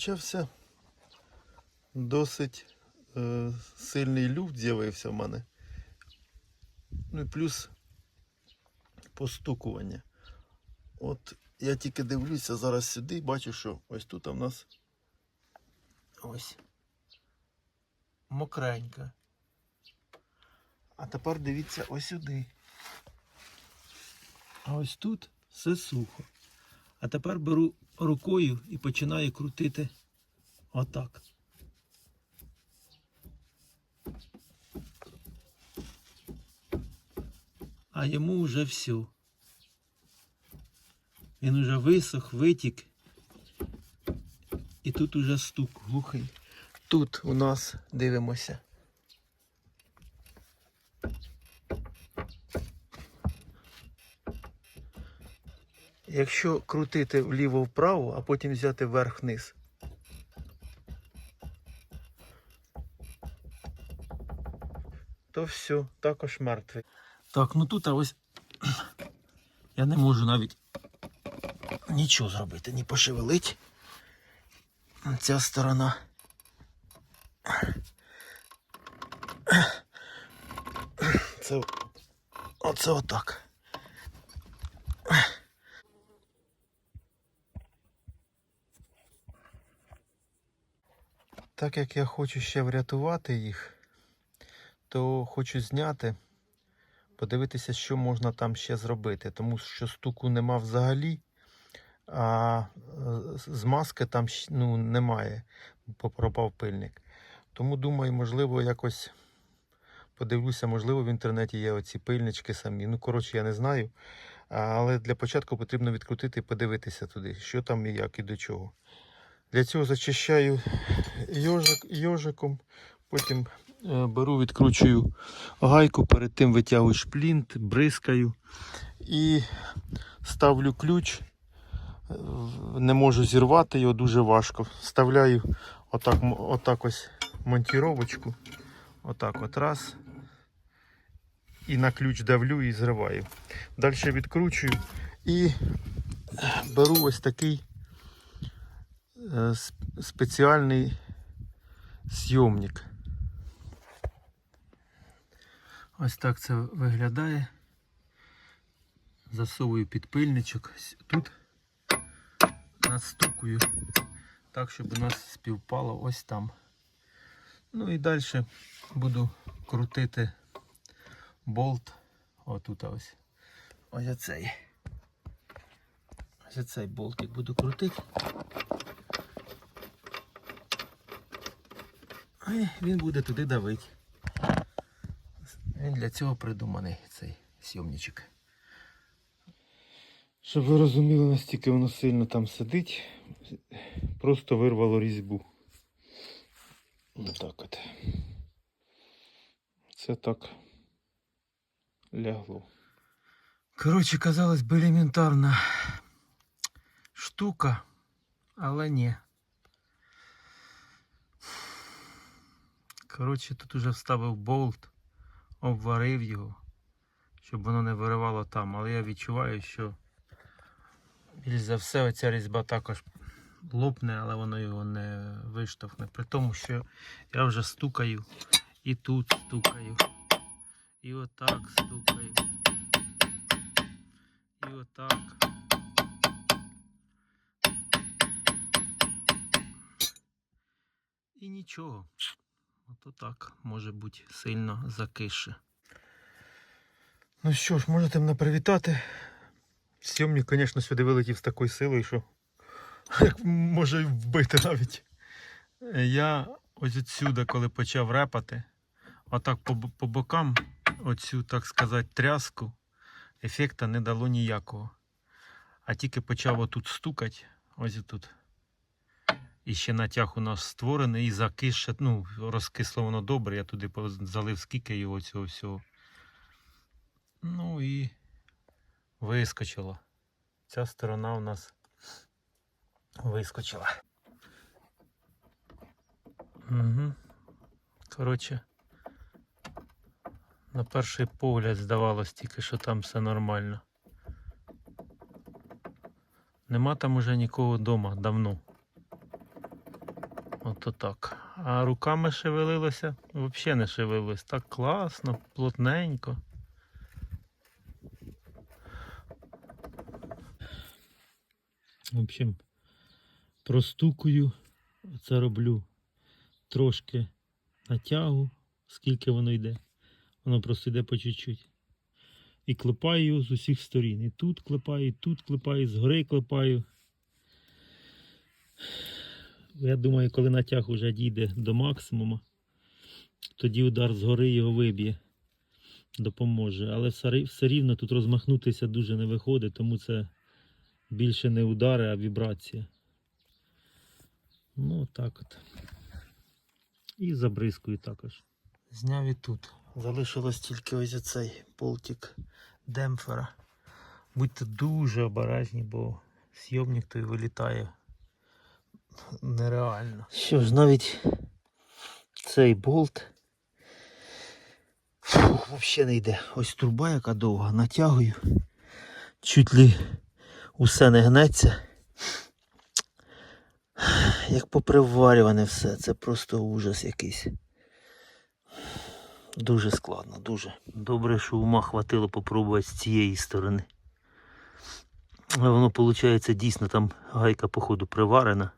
почався досить е, сильний люфт з'явився в мене. Ну і плюс постукування. От я тільки дивлюся зараз сюди і бачу, що ось тут у нас ось мокренька. А тепер дивіться ось сюди. А ось тут все сухо. А тепер беру рукою і починаю крутити отак. А йому вже все. Він уже висох, витік. І тут уже стук глухий. Тут у нас дивимося. Якщо крутити вліво-вправо, а потім взяти вверх-вниз. То все, також мертвий. Так, ну тут а ось я не можу навіть нічого зробити, ні пошевелить. Ця сторона. Це оце отак. Так як я хочу ще врятувати їх, то хочу зняти, подивитися, що можна там ще зробити. Тому що стуку нема взагалі, а з маски там ну, немає, пропав пильник. Тому думаю, можливо, якось подивлюся, можливо, в інтернеті є оці пильнички самі. Ну, коротше, я не знаю. Але для початку потрібно відкрутити і подивитися туди, що там і як і до чого. Для цього зачищаю йожик, йожиком, потім е, беру, відкручую гайку, перед тим витягую шплінт, бризкаю і ставлю ключ. Е, Не можу зірвати його дуже важко. Вставляю отак, отак ось монтіровочку. Отак от раз. І на ключ давлю і зриваю. Далі відкручую і беру ось такий спеціальний зйомник. Ось так це виглядає. Засовую підпильничок тут, настукую так, щоб у нас співпало ось там. Ну і далі буду крутити болт. Отут ось. Ось оцей. Ось оцей болтик буду крутити. І він буде туди давити. Він для цього придуманий цей сйомничок. Щоб ви розуміли, настільки воно сильно там сидить, просто вирвало різьбу. Отак от. Це так лягло. Коротше, казалось би елементарна штука, але ні. Коротше, тут уже вставив болт, обварив його, щоб воно не виривало там. Але я відчуваю, що більш за все оця різьба також лопне, але воно його не виштовхне. При тому, що я вже стукаю і тут стукаю. І отак стукаю. І отак. І нічого. Ото так може бути сильно закише. Ну що ж, можете мене привітати. Сьомник, звісно, сюди вилетів з такою силою, що може вбити навіть. Я ось відсюди, коли почав репати, отак по, по бокам, оцю, так сказати, тряску, ефекта не дало ніякого. А тільки почав отут стукати, ось тут. І ще натяг у нас створений, і закише, ну, розкисло воно добре, я туди залив скільки його цього всього. Ну і вискочило. Ця сторона у нас вискочила. Угу. Коротше, на перший погляд здавалось тільки, що там все нормально. Нема там уже нікого вдома давно. Ото так. А руками шевелилося, взагалі не шевелилось. Так класно, плотненько. В общем, простукую, це роблю трошки натягу, скільки воно йде. Воно просто йде по чуть-чуть. І клепаю з усіх сторін. І тут клепаю, і тут клепаю, згори клепаю. Я думаю, коли натяг уже дійде до максимуму, тоді удар згори його виб'є, допоможе. Але все рівно тут розмахнутися дуже не виходить, тому це більше не удари, а вібрація. Ну, так от. І забризкую також. Зняв і тут. Залишилось тільки ось оцей болтик демпфера. Будьте дуже обережні, бо зйомник той вилітає нереально. Що ж, навіть цей болт фух, взагалі не йде. Ось труба, яка довга, натягую. Чуть ли усе не гнеться. Як поприварюване все, це просто ужас якийсь. Дуже складно, дуже. Добре, що ума хватило попробувати з цієї сторони. Воно виходить дійсно там гайка, походу, приварена.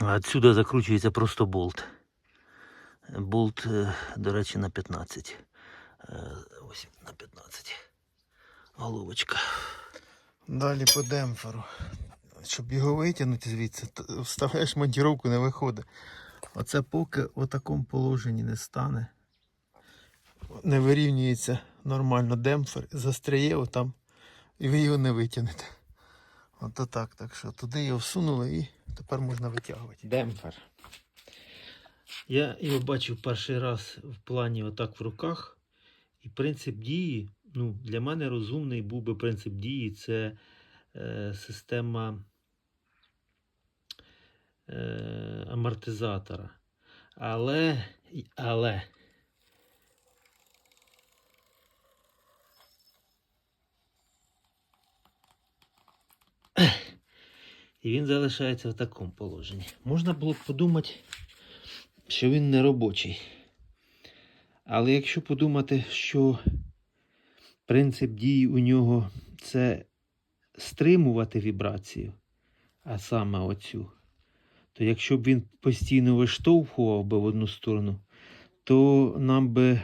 Отсюда закручується просто болт. Болт, е, до речі, на 15. Е, Ось на 15. Головочка. Далі по демпферу. Щоб його витягнути звідси, вставляєш монтіровку, не виходить. Оце поки в такому положенні не стане. Не вирівнюється нормально демпфер, застряє отам, і ви його не витягнете. Ото так. Так що туди його всунули і тепер можна витягувати. Демпфер. Я його бачив перший раз в плані отак в руках. І принцип дії, ну, для мене розумний був би принцип дії це е, система е, амортизатора. Але, але і він залишається в такому положенні. Можна було б подумати, що він не робочий. Але якщо подумати, що принцип дії у нього це стримувати вібрацію, а саме оцю, то якщо б він постійно виштовхував би в одну сторону, то нам би,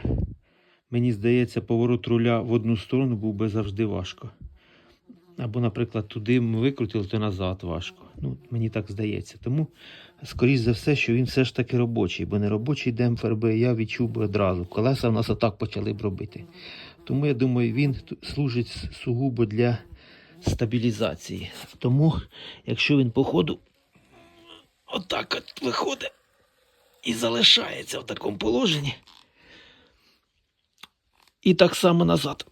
мені здається, поворот руля в одну сторону був би завжди важко. Або, наприклад, туди ми викрутили, то назад важко. Ну, мені так здається. Тому, скоріш за все, що він все ж таки робочий, бо не робочий демпфер би я відчув би одразу. Колеса в нас отак почали б робити. Тому я думаю, він служить сугубо для стабілізації. Тому, якщо він по ходу отак от виходить і залишається в такому положенні, і так само назад.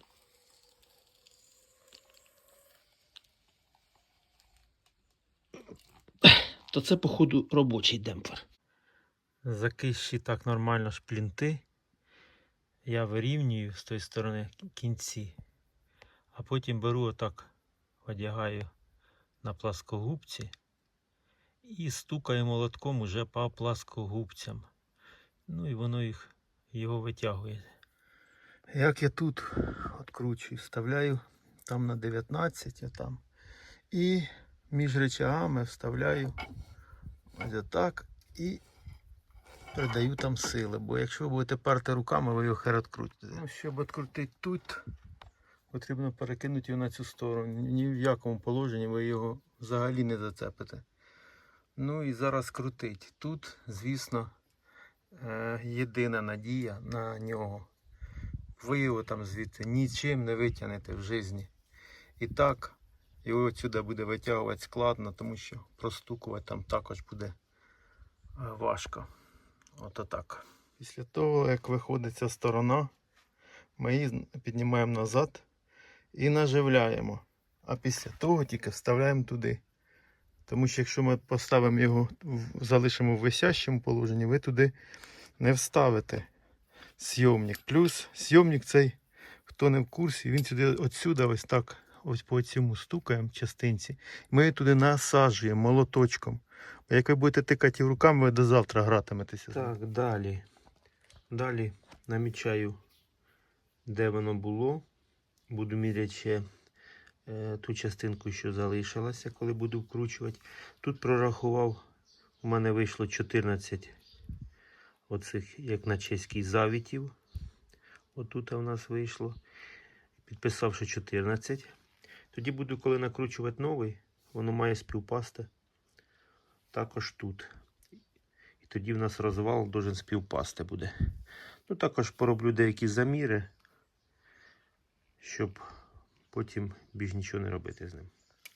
То це, походу, робочий демпфер. Закищі так нормально шплінти. Я вирівнюю з тої сторони кінці, а потім беру отак, одягаю на пласкогубці і стукаю молотком уже по пласкогубцям. Ну і воно їх його витягує. Як я тут відкручую, вставляю там на 19, а там. І між речагами вставляю ось отак і передаю там сили. Бо якщо ви будете перти руками, ви його відкрутите. Ну, щоб відкрутити тут, потрібно перекинути його на цю сторону. Ні в якому положенні ви його взагалі не зацепите. Ну і зараз крутить. Тут, звісно, е, єдина надія на нього. Ви його там звідти нічим не витягнете в житті. І так, його отсюди буде витягувати складно, тому що простукувати там також буде е, важко. Ото так. Після того, як виходить ця сторона, ми її піднімаємо назад і наживляємо. А після того тільки вставляємо туди. Тому що якщо ми поставимо його, залишимо в висящому положенні, ви туди не вставите зйомник. Плюс зйомник цей, хто не в курсі, він сюди отсюди ось так ось по цьому стукаємо частинці. Ми її туди насаджуємо молоточком. Бо як ви будете тикати руками, ви до завтра гратиметеся. Так, далі. Далі намічаю, де воно було. Буду міряти ще е, ту частинку, що залишилася, коли буду вкручувати. Тут прорахував, у мене вийшло 14 оцих, як на чеський завітів. Отут у нас вийшло. Підписав, що 14. Тоді буду, коли накручувати новий, воно має співпасти також тут. І тоді в нас розвал должен співпасти буде. Ну, також пороблю деякі заміри, щоб потім більш нічого не робити з ним.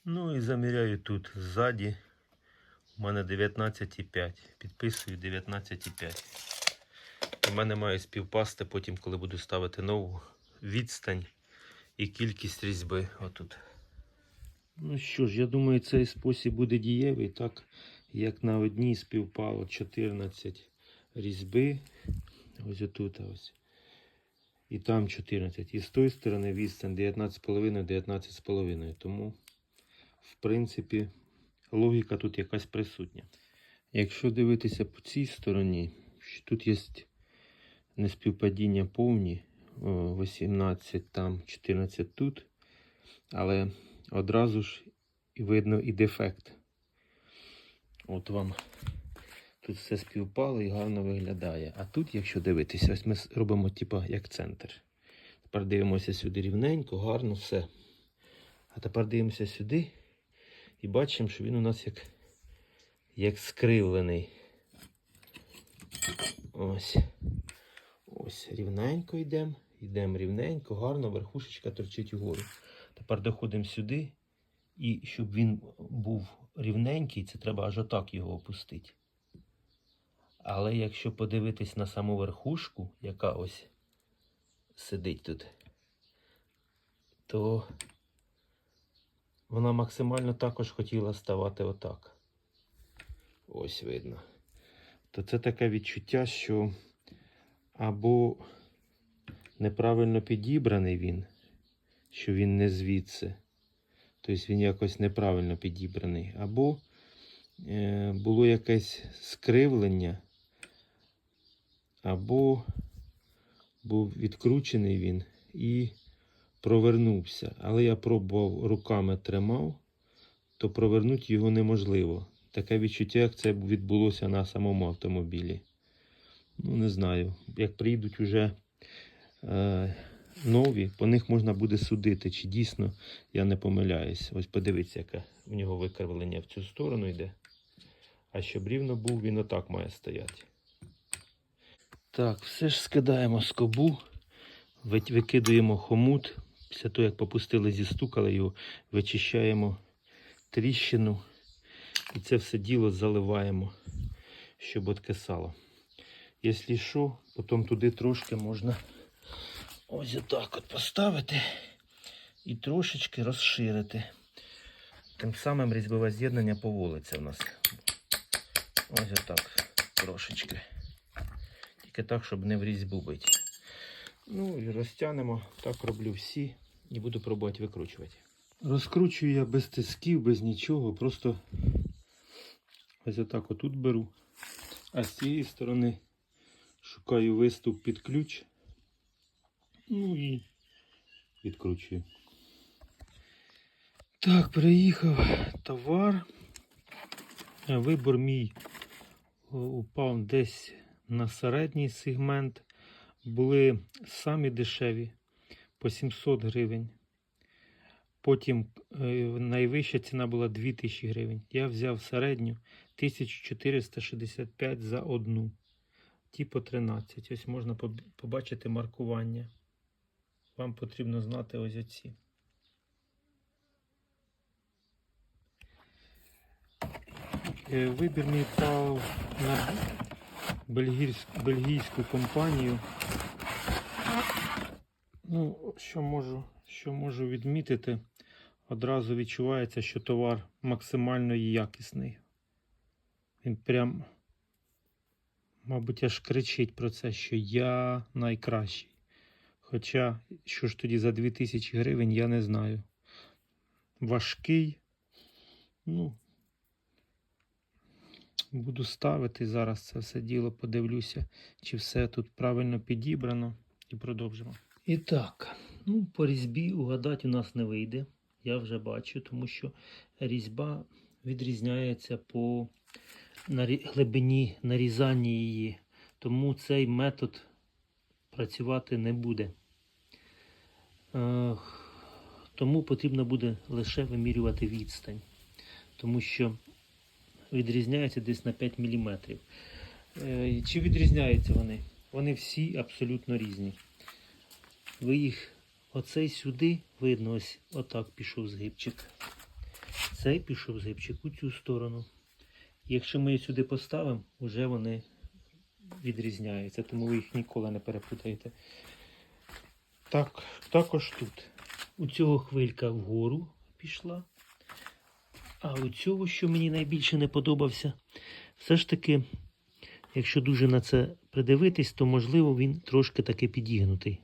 Ну і заміряю тут ззаді. У мене 19,5. Підписую 19,5. У мене має співпасти потім, коли буду ставити нову відстань і кількість різьби. Отут. Ну що ж, я думаю, цей спосіб буде дієвий, так як на одній співпало 14 різьби. Ось отут ось. І там 14. І з тої сторони відстань 19,5, 19,5. Тому, в принципі, логіка тут якась присутня. Якщо дивитися по цій стороні, тут є неспівпадіння повні, 18 там, 14 тут, але одразу ж видно і дефект. От вам тут все співпало і гарно виглядає. А тут, якщо дивитися, ось ми робимо типа як центр. Тепер дивимося сюди рівненько, гарно все. А тепер дивимося сюди і бачимо, що він у нас як, як скривлений. Ось. Ось рівненько йдемо. Йдемо рівненько, гарно, верхушечка торчить угору. Тепер доходимо сюди. І щоб він був рівненький, це треба аж отак його опустити. Але якщо подивитись на саму верхушку, яка ось сидить тут, то вона максимально також хотіла ставати отак. Ось видно. То це таке відчуття, що або неправильно підібраний він, що він не звідси. Тобто він якось неправильно підібраний. Або е, було якесь скривлення, або був відкручений він і провернувся. Але я пробував руками тримав, то провернути його неможливо. Таке відчуття, як це відбулося на самому автомобілі. Ну, не знаю. Як прийдуть уже е, нові, по них можна буде судити, чи дійсно я не помиляюсь. Ось подивіться, яке в нього викривлення в цю сторону йде. А щоб рівно був, він отак має стояти. Так, все ж скидаємо скобу, викидуємо хомут. Після того, як попустили, зістукали його, вичищаємо тріщину. І це все діло заливаємо, щоб откисало. Якщо що, потім туди трошки можна ось отак от поставити і трошечки розширити. Тим самим різьбове з'єднання поволиться в нас. Ось отак трошечки. Тільки так, щоб не в різьбу бити. Ну і розтягнемо. Так роблю всі і буду пробувати викручувати. Розкручую я без тисків, без нічого. Просто ось отак отут беру. А з цієї сторони шукаю виступ під ключ. Ну і відкручую. Так, приїхав товар. Е, Вибор мій упав десь на середній сегмент. Були самі дешеві по 700 гривень. Потім е, найвища ціна була 2000 гривень. Я взяв середню 1465 за одну. Ті по 13. Ось можна побачити маркування. Вам потрібно знати ось оці. Е, Вибір мій пав на бельгійську, бельгійську компанію. Ну, що можу, що можу відмітити, одразу відчувається, що товар максимально якісний. Він прям, мабуть, аж кричить про це, що я найкращий. Хоча, що ж тоді за 2000 гривень, я не знаю. важкий. Ну, буду ставити зараз це все діло, подивлюся, чи все тут правильно підібрано, і продовжимо. І так, ну, по різьбі угадати у нас не вийде. Я вже бачу, тому що різьба відрізняється по глибині нарізання її. Тому цей метод працювати не буде. Е, Тому потрібно буде лише вимірювати відстань, тому що відрізняється десь на 5 мм. Чи відрізняються вони? Вони всі абсолютно різні. Ви їх оцей сюди видно, ось отак пішов згибчик. Цей пішов згибчик у цю сторону. Якщо ми їх сюди поставимо, вже вони відрізняються, тому ви їх ніколи не перепутаєте. Так, також тут. У цього хвилька вгору пішла. А у цього, що мені найбільше не подобався, все ж таки, якщо дуже на це придивитись, то можливо він трошки таки підігнутий.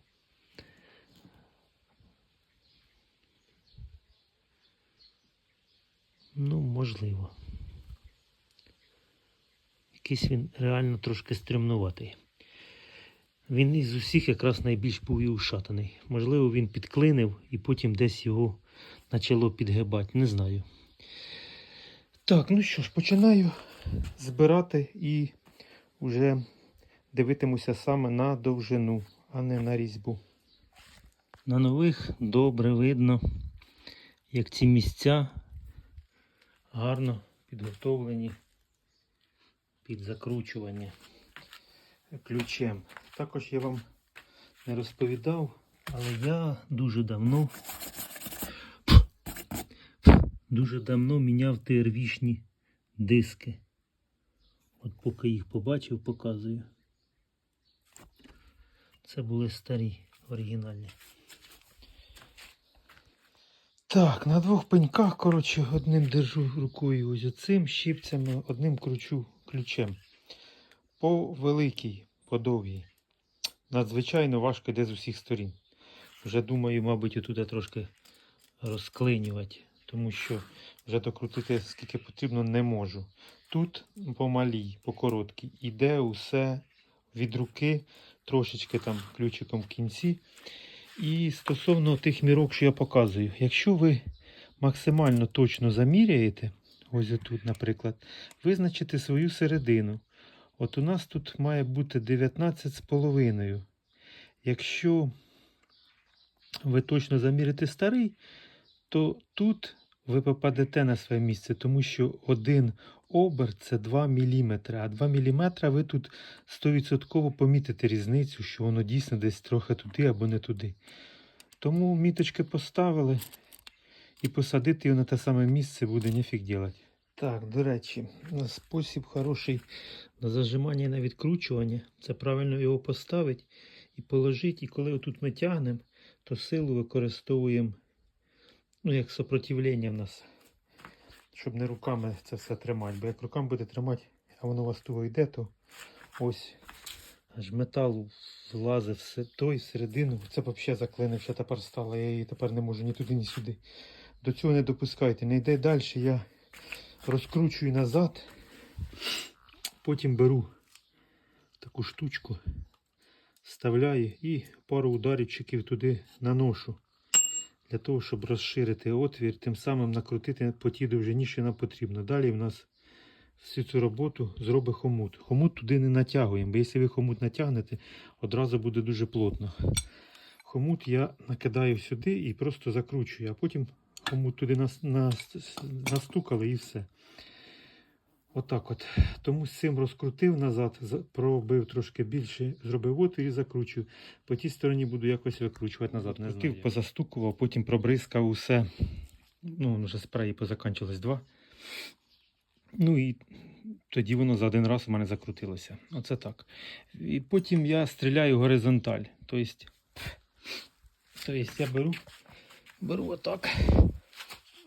Ну, можливо. Якийсь він реально трошки стрімнуватий. Він із усіх якраз найбільш був і ушатаний. Можливо, він підклинив і потім десь його почало підгибати. Не знаю. Так, ну що ж, починаю збирати і вже дивитимуся саме на довжину, а не на різьбу. На нових добре видно, як ці місця гарно підготовлені під закручування ключем. Також я вам не розповідав, але я дуже давно дуже давно міняв ТРВшні диски. От поки їх побачив, показую. Це були старі оригінальні. Так, на двох пеньках, коротше, одним держу рукою ось оцим щипцями, одним кручу ключем. По великій, по довгій. Надзвичайно важко йде з усіх сторін. Вже думаю, мабуть, отут трошки розклинювати, тому що вже докрутити скільки потрібно не можу. Тут по малій, по короткій, іде усе від руки, трошечки там ключиком в кінці. І стосовно тих мірок, що я показую, якщо ви максимально точно заміряєте, ось тут, наприклад, визначите свою середину. От у нас тут має бути 19,5. Якщо ви точно замірите старий, то тут ви попадете на своє місце, тому що один оберт це 2 мм, а 2 мм ви тут 100% помітите різницю, що воно дійсно десь трохи туди або не туди. Тому міточки поставили і посадити його на те саме місце буде ніфіг ділати. Так, до речі, спосіб хороший на зажимання і на відкручування. Це правильно його поставити і положити. І коли отут ми тягнемо, то силу використовуємо ну, як сопротивлення в нас, щоб не руками це все тримати. Бо як руками буде тримати, а воно у вас туго йде, то ось аж метал влазить все той всередину. Це взагалі заклинився тепер стало. Я її тепер не можу ні туди, ні сюди. До цього не допускайте. Не йде далі. Я розкручую назад. Потім беру таку штучку, вставляю і пару ударівчиків туди наношу. Для того, щоб розширити отвір, тим самим накрутити по тій довжині, що нам потрібно. Далі в нас всю цю роботу зробить хомут. Хомут туди не натягуємо, бо якщо ви хомут натягнете, одразу буде дуже плотно. Хомут я накидаю сюди і просто закручую, а потім хомут туди нас, нас, настукали і все. Отак от. Тому з цим розкрутив назад, пробив трошки більше, зробив отвір і закручую. По тій стороні буду якось викручувати назад. Не знаю. позастукував, потім пробризкав усе. Ну, вже спреї позаканчилось два. Ну і тоді воно за один раз у мене закрутилося. Оце так. І потім я стріляю горизонталь. Тобто, тобто я беру, беру отак.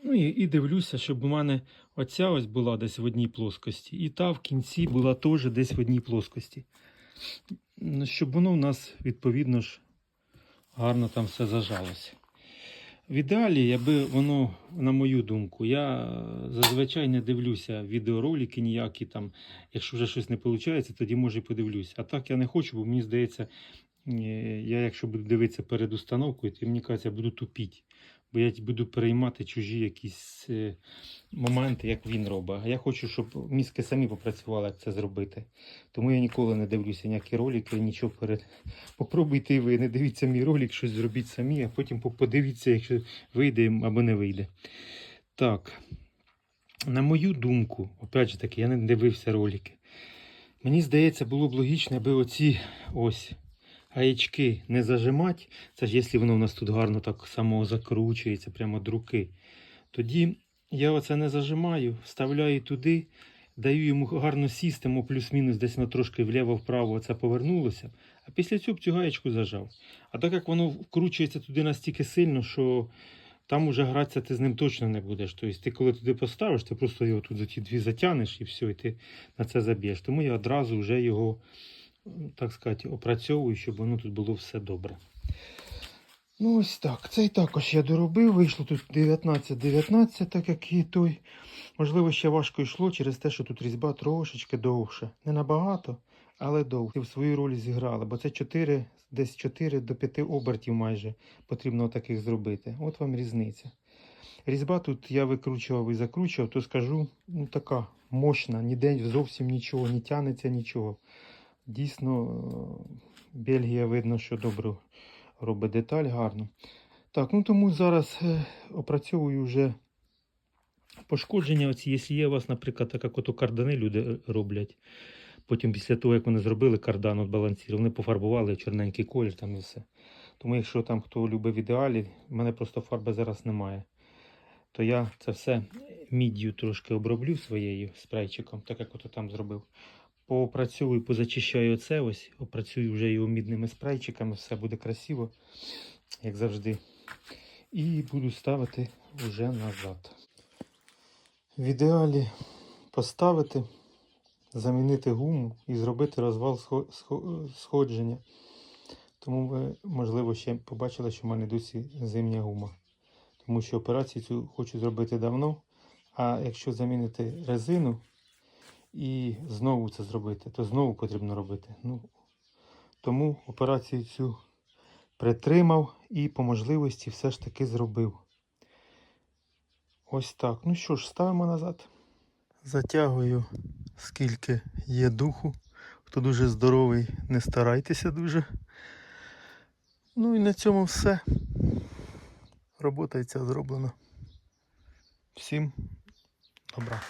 Ну і, і дивлюся, щоб у мене оця ось була десь в одній плоскості, і та в кінці була теж десь в одній плоскості. Ну, Щоб воно у нас, відповідно ж, гарно там все зажалося. В ідеалі, аби воно, на мою думку, я зазвичай не дивлюся відеоролики ніякі там. Якщо вже щось не виходить, тоді може і подивлюсь. А так я не хочу, бо мені здається, е, я якщо буду дивитися перед установкою, то мені кажеться, я буду тупіти. Бо я буду переймати чужі якісь е, моменти, як він робить. А я хочу, щоб мізки самі попрацювали, як це зробити. Тому я ніколи не дивлюся ніякі ролики, нічого перед. Попробуйте ви, не дивіться мій ролик, щось зробіть самі, а потім подивіться, якщо вийде або не вийде. Так, на мою думку, опять же таки, я не дивився ролики. Мені здається, було б логічно, аби оці ось гаячки не зажимати. Це ж якщо воно в нас тут гарно так само закручується, прямо до руки. Тоді я оце не зажимаю, вставляю туди, даю йому гарно сісти, мо плюс-мінус десь на трошки вліво-вправо це повернулося. А після цього цю гаєчку зажав. А так як воно вкручується туди настільки сильно, що там уже гратися ти з ним точно не будеш. Тобто ти коли туди поставиш, ти просто його тут за ті дві затягнеш і все, і ти на це заб'єш. Тому я одразу вже його, так сказати, опрацьовую, щоб воно тут було все добре. Ну ось так. Цей також я доробив. Вийшло тут 19-19, так як і той. Можливо, ще важко йшло через те, що тут різьба трошечки довше. Не набагато, але довго. В свою роль зіграла, бо це 4, десь 4 до 5 обертів майже потрібно таких зробити. От вам різниця. Різьба тут я викручував і закручував, то скажу, ну така мощна, ніде зовсім нічого, не тянеться нічого. Дійсно, е, Бельгія видно, що добре робить деталь гарно. Так, ну тому зараз е, опрацьовую вже пошкодження. Оці, якщо є у вас, наприклад, так як кардани люди е, роблять. Потім після того, як вони зробили кардан от балансір, вони пофарбували чорненький колір там і все. Тому якщо там хто любить в ідеалі, в мене просто фарби зараз немає. То я це все міддю трошки оброблю своєю спрейчиком, так як ото там зробив. Попрацюю, позачищаю це ось, опрацюю вже його мідними спрейчиками, все буде красиво, як завжди. І буду ставити вже назад. В ідеалі поставити, замінити гуму і зробити розвал схо- схо- сходження. Тому ви, можливо, ще побачили, що в мене досі зимня гума. Тому що операцію цю хочу зробити давно. А якщо замінити резину і знову це зробити, то знову потрібно робити. Ну, тому операцію цю притримав і по можливості все ж таки зробив. Ось так. Ну що ж, ставимо назад. Затягую, скільки є духу. Хто дуже здоровий, не старайтеся дуже. Ну і на цьому все. Робота і ця зроблена. Всім добра.